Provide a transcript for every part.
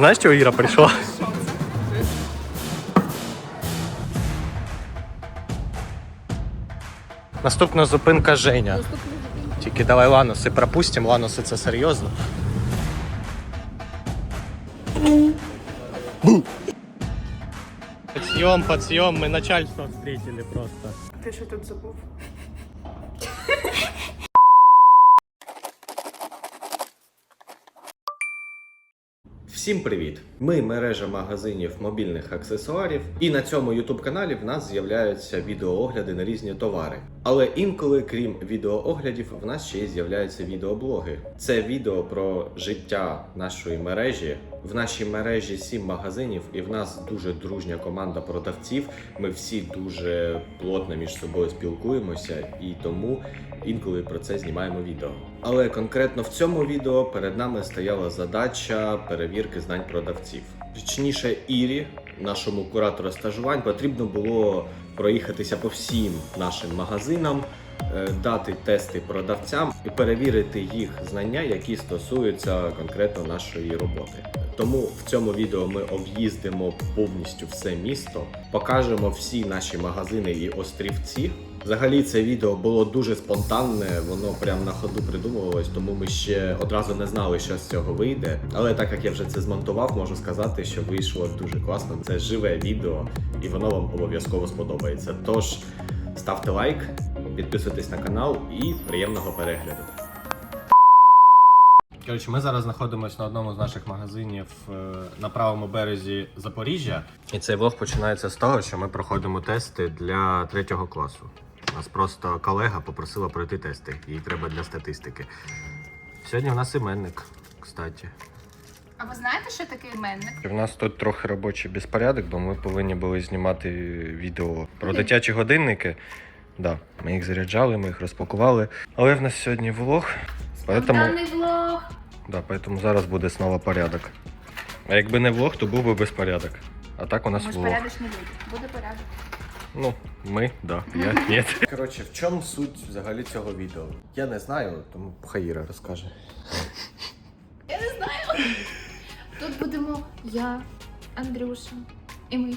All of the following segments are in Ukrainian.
Знаєш, чого Іра прийшла? Наступна зупинка Женя. Тільки давай ланоси пропустимо, ланоси це серйозно. Подъем, подъем, мы начальство встретили просто. Ти що тут забув? Всім привіт! Ми мережа магазинів мобільних аксесуарів, і на цьому youtube каналі в нас з'являються відеоогляди на різні товари. Але інколи, крім відеооглядів, в нас ще й з'являються відеоблоги. Це відео про життя нашої мережі. В нашій мережі сім магазинів, і в нас дуже дружня команда продавців. Ми всі дуже плотно між собою спілкуємося, і тому інколи про це знімаємо відео. Але конкретно в цьому відео перед нами стояла задача перевірки знань продавців. Точніше, Ірі, нашому куратору стажувань, потрібно було проїхатися по всім нашим магазинам, е, дати тести продавцям і перевірити їх знання, які стосуються конкретно нашої роботи. Тому в цьому відео ми об'їздимо повністю все місто, покажемо всі наші магазини і острівці. Взагалі це відео було дуже спонтанне, воно прямо на ходу придумувалось, тому ми ще одразу не знали, що з цього вийде. Але так як я вже це змонтував, можу сказати, що вийшло дуже класно. Це живе відео, і воно вам обов'язково сподобається. Тож ставте лайк, підписуйтесь на канал і приємного перегляду. Коротше, ми зараз знаходимося на одному з наших магазинів е, на правому березі Запоріжжя. І цей влог починається з того, що ми проходимо тести для третього класу. Нас просто колега попросила пройти тести, їй треба для статистики. Сьогодні у нас іменник, кстати. А ви знаєте, що таке іменник? У нас тут трохи робочий безпорядок, бо ми повинні були знімати відео про дитячі годинники. Да, ми їх заряджали, ми їх розпакували. Але в нас сьогодні влог. Поэтому... Даний влог. Да, поэтому зараз буде знову порядок. А якби не влог, то був би безпорядок. А так у нас влог. порядочні люди. Буде порядок. Ну, ми, да, я ні. Коротше, в чому суть взагалі цього відео? Я не знаю, тому Хаїра розкаже. Я не знаю. Тут будемо я, Андрюша і ми.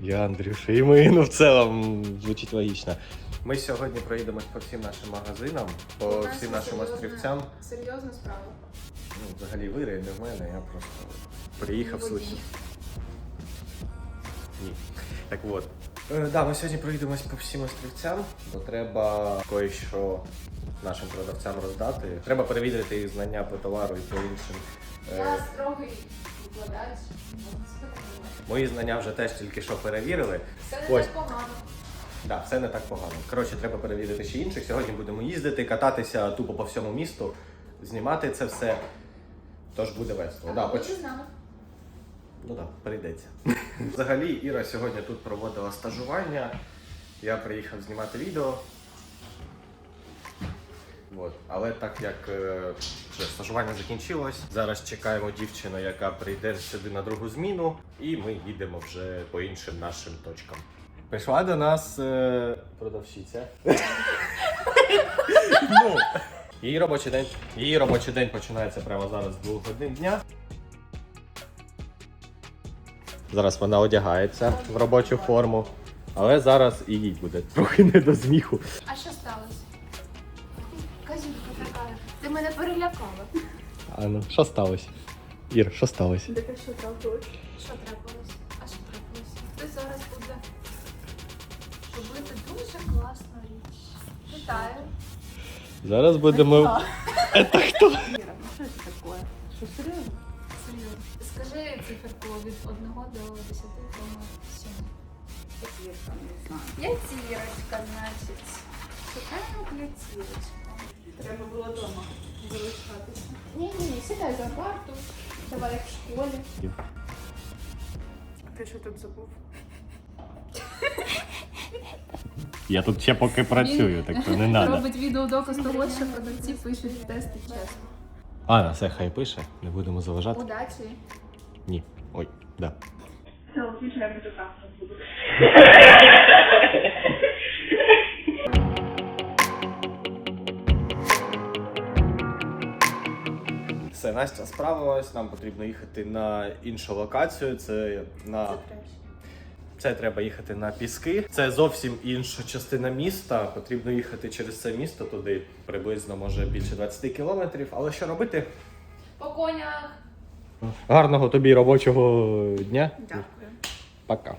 Я Андрюша, і ми, ну в цілому звучить логічно. Ми сьогодні проїдемось по всім нашим магазинам, по У всім нашим серйозна- острівцям. Серйозна справа. Ну, взагалі вири не в мене, я просто приїхав Водій. случай. Ні. Так от. Е, да, ми сьогодні проїдемось по всім острівцям, бо треба кое-що нашим продавцям роздати. Треба перевірити їх знання по товару і по іншим. Е, Я строгий викладач. Мої знання вже теж тільки що перевірили. Все не Ось. так погано. Да, все не так погано. Коротше, треба перевірити ще інших. Сьогодні будемо їздити, кататися тупо по всьому місту, знімати це все. Тож буде весело. Да, поч... з нами? Ну так, прийдеться. Взагалі, Іра сьогодні тут проводила стажування. Я приїхав знімати відео. От. Але так як е, стажування закінчилось, зараз чекаємо дівчину, яка прийде сюди на другу зміну, і ми їдемо вже по іншим нашим точкам. Прийшла до нас е, продавщиця. ну, її робочий день. Починається прямо зараз з 2 годин дня. Зараз вона одягається в робочу форму, але зараз і їй буде трохи не до зміху. А що сталося? Казюка така. Ти мене перелякала. А ну, що сталося? Ір, що сталося? Так а що трапилось? Що трапилось? А що трапилось? Ти зараз буде робити дуже класну річ. Вітаю. Зараз будемо. Це хто? Іра, ну що це таке? Що серйозно? Скажи циферку від 1 до 10, тому 7. П'ятірочка, значить. Шукаємо п'ятірочку. Треба було вдома залишатися. Ні, ні, ні, сідай за парту. Давай як в школі. Ти що тут забув? Я тут ще поки працюю, так що не треба. Робить відеодоказ того, що продавці пишуть тести чесно. А, на все хай пише, не будемо заважати. Удачі. Ні. Ой, да. Буду. Все, Настя справилась, нам потрібно їхати на іншу локацію. Це на це треба їхати на піски. Це зовсім інша частина міста. Потрібно їхати через це місто туди приблизно може більше 20 кілометрів. Але що робити? По конях. Гарного тобі робочого дня. Дякую. Пока.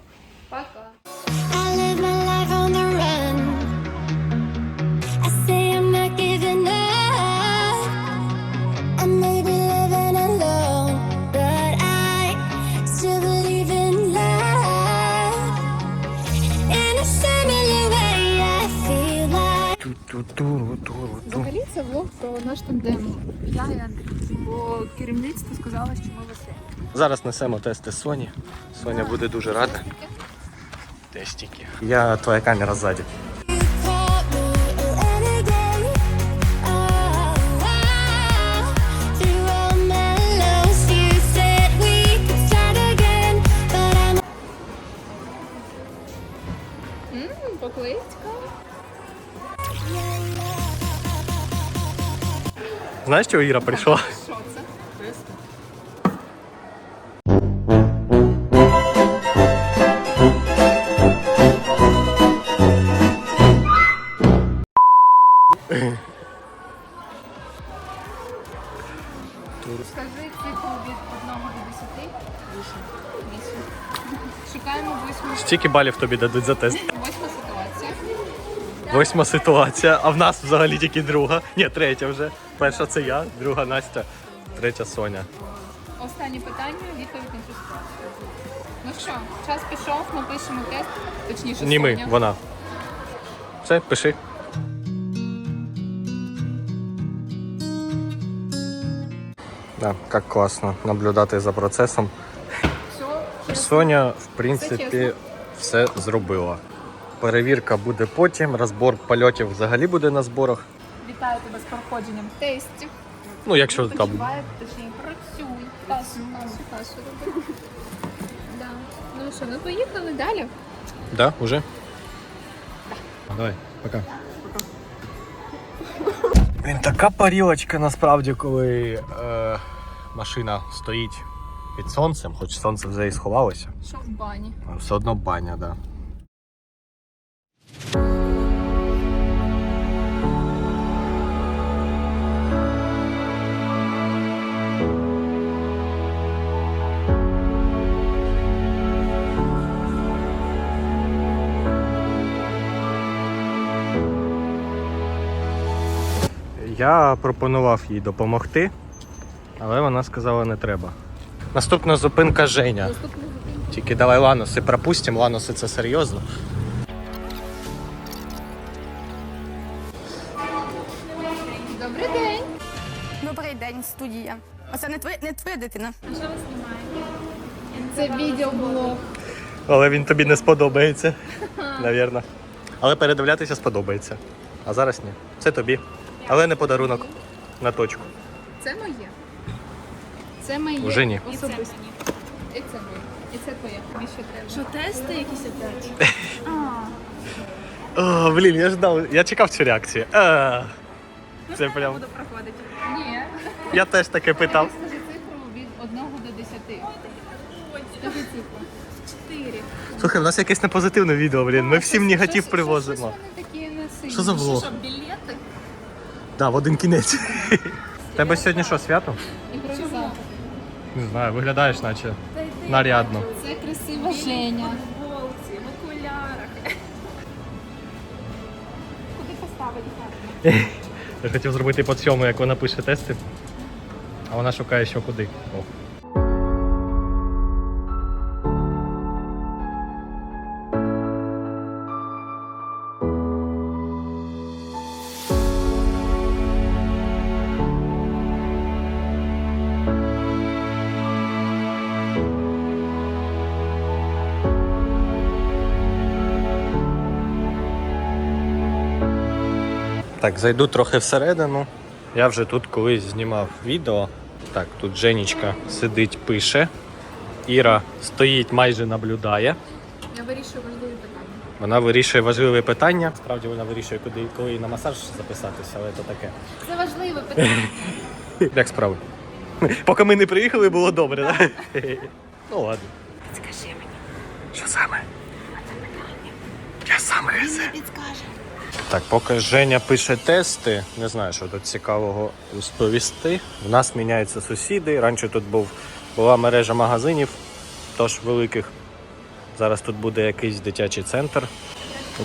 Про наш тандем. Я і Андрій. Бо керівництво сказало, що ми веселі. Зараз несемо тести Соні. Соня буде дуже рада. Тестики. Я твоя камера ззаді. You Знаєш, чого Іра прийшла? Що це? Скажи цифру від 1 до 10. 8. 8. Шукаємо восьму. Стільки балів тобі дадуть за тест. Восьма ситуація. Восьма ситуація, а в нас взагалі тільки друга. Ні, третя вже. Перша це я, друга Настя, третя Соня. Останнє питання, відповідь на цю. Ну що, час пішов, ми пишемо тест, точніше, Ні ми, Соня. вона. Все, пиши. Да, як класно наблюдати за процесом. Все, Соня, в Все принципі, чесно. все зробила. Перевірка буде потім, розбор польотів взагалі буде на зборах. Вітаю тебе з проходженням тестів. Ну, якщо там. Точніше, працюй. Роби. Да. Ну що, ми поїхали далі. Да, уже? Давай, пока. Блін, така парілочка насправді, коли е, машина стоїть під сонцем, хоч сонце вже і сховалося. Що в бані? Все одно баня, да. Я пропонував їй допомогти, але вона сказала не треба. Наступна зупинка Женя. Наступна. Тільки давай ланоси пропустимо, ланоси це серйозно. Добрий день. Добрий день, студія. Оце не твоя, не твоя дитина. А що ви знімаєте? Це відеоблог. Але він тобі не сподобається, навірно. Але передивлятися сподобається. А зараз ні. Це тобі. Але не подарунок на точку. Це моє. Це моє. Уже ні. І це моє. І це твоє. Тобі ще треба. Що Тести якісь опять. О, блін, я ждав, я чекав цю реакцію. А, це прям. буду проходити? Ні. Я теж таке питав. Скажи цифру від 1 до 10. Скажи цифру. 4. Слухай, у нас якесь непозитивне відео, блін. Ми всім негатив Щось- привозимо. Щось вони такі. Що за влог? Що, білети? Да, в один кінець. Тебе сьогодні що, свято? Імпровізатор. Не знаю, виглядаєш наче нарядно. Це красива Женя. Футболці, в окулярах. Куди поставити? Я хотів зробити по цьому, як вона пише тести, а вона шукає, що куди. О. Так, зайду трохи всередину. Я вже тут колись знімав відео. Так, тут Женічка сидить, пише. Іра стоїть, майже наблюдає. Я вирішую важливі питання. Вона вирішує важливе питання. Справді вона вирішує, куди коли на масаж записатися, але це таке. Це важливе питання. Як справи? Поки ми не приїхали, було добре, так? Ну ладно. Скажи мені. Що саме? Я сам гризе. Так, поки Женя пише тести, не знаю, що тут цікавого розповісти. В нас міняються сусіди. Раніше тут був, була мережа магазинів, тож великих. Зараз тут буде якийсь дитячий центр.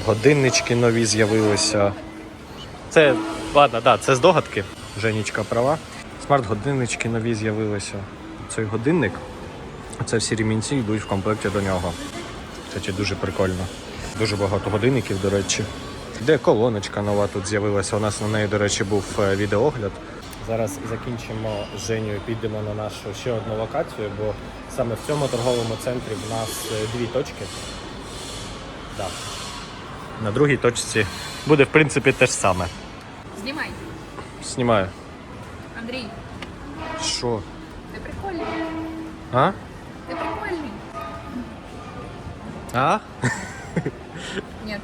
Годиннички нові з'явилися. Це, ладно, да, це здогадки. Женічка права. Смарт-годиннички нові з'явилися. Цей годинник, це всі ремінці йдуть в комплекті до нього. Кстати, дуже прикольно. Дуже багато годинників, до речі. Де колоночка нова тут з'явилася. У нас на неї, до речі, був е, відеогляд. Зараз закінчимо з Женєю, підемо на нашу ще одну локацію, бо саме в цьому торговому центрі в нас е, дві точки. Да. На другій точці буде, в принципі, те ж саме. Знімай. Знімаю. Андрій, Що? ти прикольний. А? Ти прикольний. А? Ні.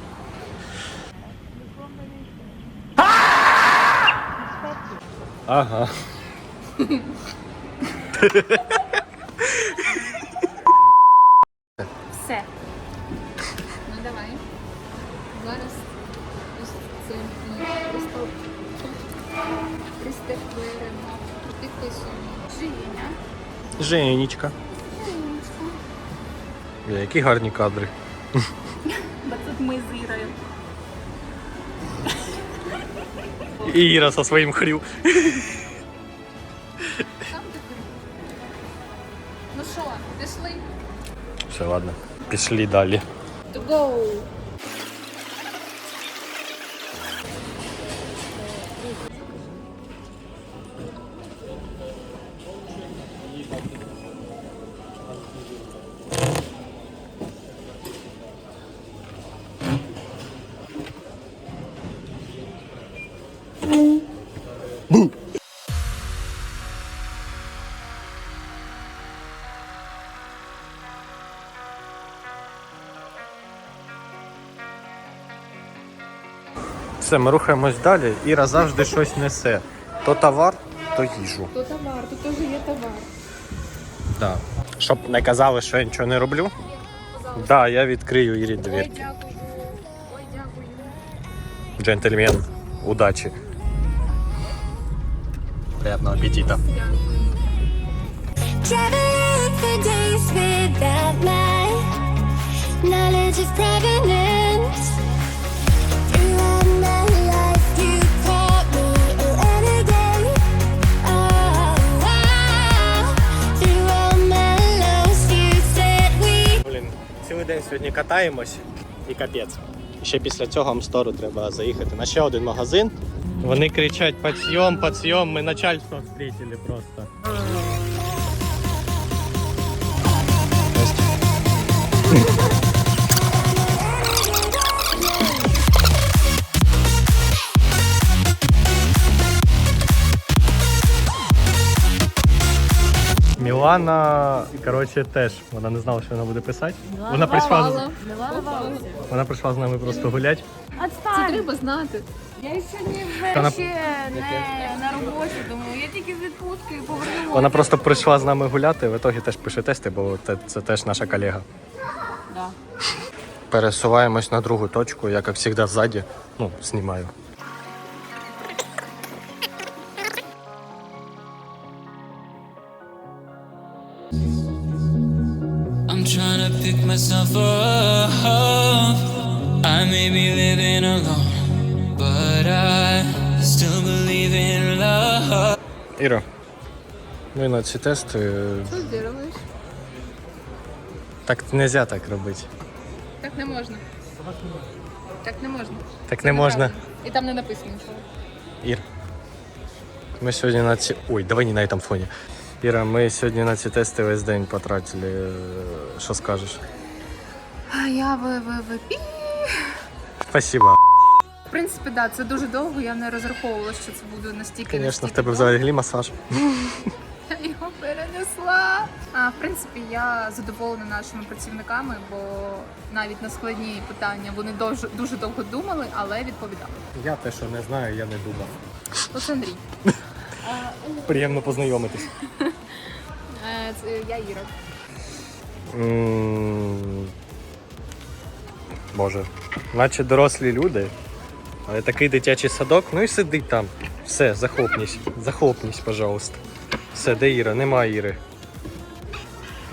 Ага. Все. Ну давай. Зараз ось це ми просто пристегуємо, підписуємо. Женя. Женечка. Бля, Які гарні кадри. Бо тут ми з Ірою. І со своим хрю. Ну что, пішли? Все, ладно. Пішли далі. To go. Все, ми рухаємось далі. Іра завжди щось несе. То товар, то їжу. То товар, тут теж є товар. Да. Щоб не казали, що я нічого не роблю. Так, да, я відкрию Ірі двір. Ой, дякую. Ой, дякую. Джентльмен, удачі. Приятного аппетита. Traveling for days without my knowledge of provenance. День сьогодні катаємось і капець. Ще після цього Амстору треба заїхати на ще один магазин. Вони кричать подсйом, подсйом, ми начальство встретили просто. Мілана, коротше, теж вона не знала, що вона буде писати. Вона прийшла, з- вона прийшла з нами просто гуляти. Це треба знати. Я сьогодні Та на- ще не на роботі, думаю, я тільки з відпустки повернулася. Вона просто прийшла з нами гуляти, в ітогі теж пише тести, бо це, це теж наша колега. Да. Пересуваємось на другу точку, я, як завжди, ззаді. Ну, знімаю. Myself up. I may be living alone, but I still believe in love. Іра, ми на ці тести. Що ти робиш? Так не можна так робити. Так не можна. Так не можна. Так не можна. І там не написано нічого. Ір. Ми сьогодні на ці. Ой, давай не на цьому фоні. Іра, ми сьогодні на ці тести весь день потратили. Е, Що скажеш? А я ви ви ви пі. Спасибо. В принципі, да, це дуже довго. Я не розраховувала, що це буде настільки. Звісно, в настільки тебе довго. взагалі масаж. Я його перенесла. А в принципі, я задоволена нашими працівниками, бо навіть на складні питання вони дуже дуже довго думали, але відповідали. Я те, що не знаю, я не думав. Ось Андрій. Приємно познайомитись. Е, це я Іра. М, Боже, наче дорослі люди, але такий дитячий садок, ну і сидить там. Все, захопнись, захопнись, пожалуйста. Все, де Іра? Нема Іри.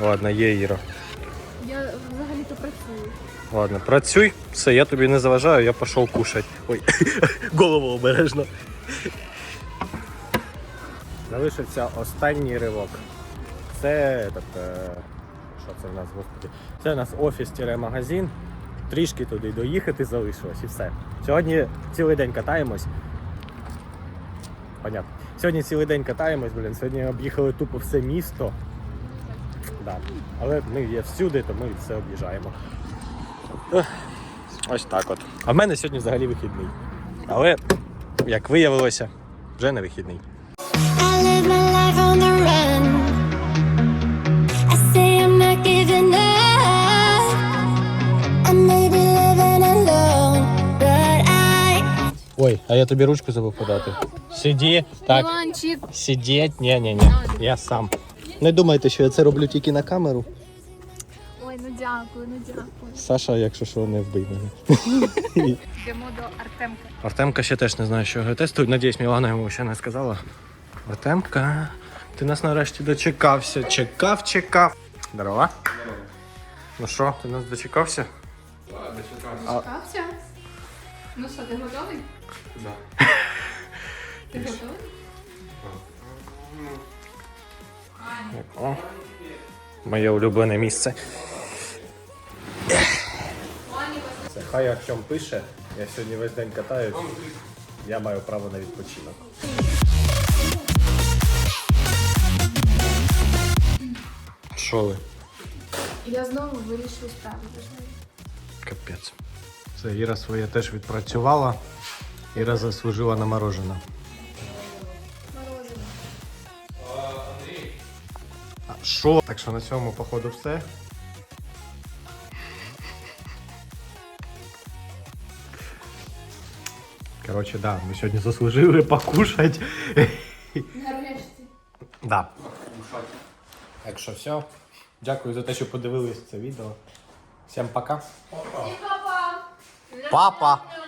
Ладно, є Іра. Я взагалі-то працюю. Ладно, працюй, все, я тобі не заважаю, я пішов кушати. Ой, голову обережно. Залишився останній ривок. Це этот, е, що це в нас, господи? Це у нас офіс-магазин. Трішки туди доїхати залишилось і все. Сьогодні цілий день катаємось. Понятно. Сьогодні цілий день катаємось, блін. Сьогодні об'їхали тупо все місто. Да. Але ми є всюди, то ми все об'їжджаємо. Ось так от. А в мене сьогодні взагалі вихідний. Але, як виявилося, вже не вихідний. А я тобі ручку забув подати. Сиді, так. Іванчик. Сидіть, ні, ні, ні. Я сам. Не думайте, що я це роблю тільки на камеру. Ой, ну дякую, ну дякую. Саша, якщо що, не вбий мене. Йдемо до Артемки. Артемка ще теж не знає, що його тестують. Надіюсь, Мілана йому ще не сказала. Артемка, ти нас нарешті дочекався. Чекав, чекав. Здорова. Ну що, ти нас дочекався? Чекався? Ну що, ти готовий? Да. Ти готовий? О, моє улюблене місце. Це хай Артем пише. Я сьогодні весь день катаюсь. Я маю право на відпочинок. Що ви? Я знову вирішую справу. Капець. Це Іра своє теж відпрацювала. Іра заслужила на морожене. Що? Так що на цьому, походу, все. Коротше, да, ми сьогодні заслужили покушати. Нарешті. Да. Так що все. Дякую за те, що подивились це відео. Всім пока. І Papa.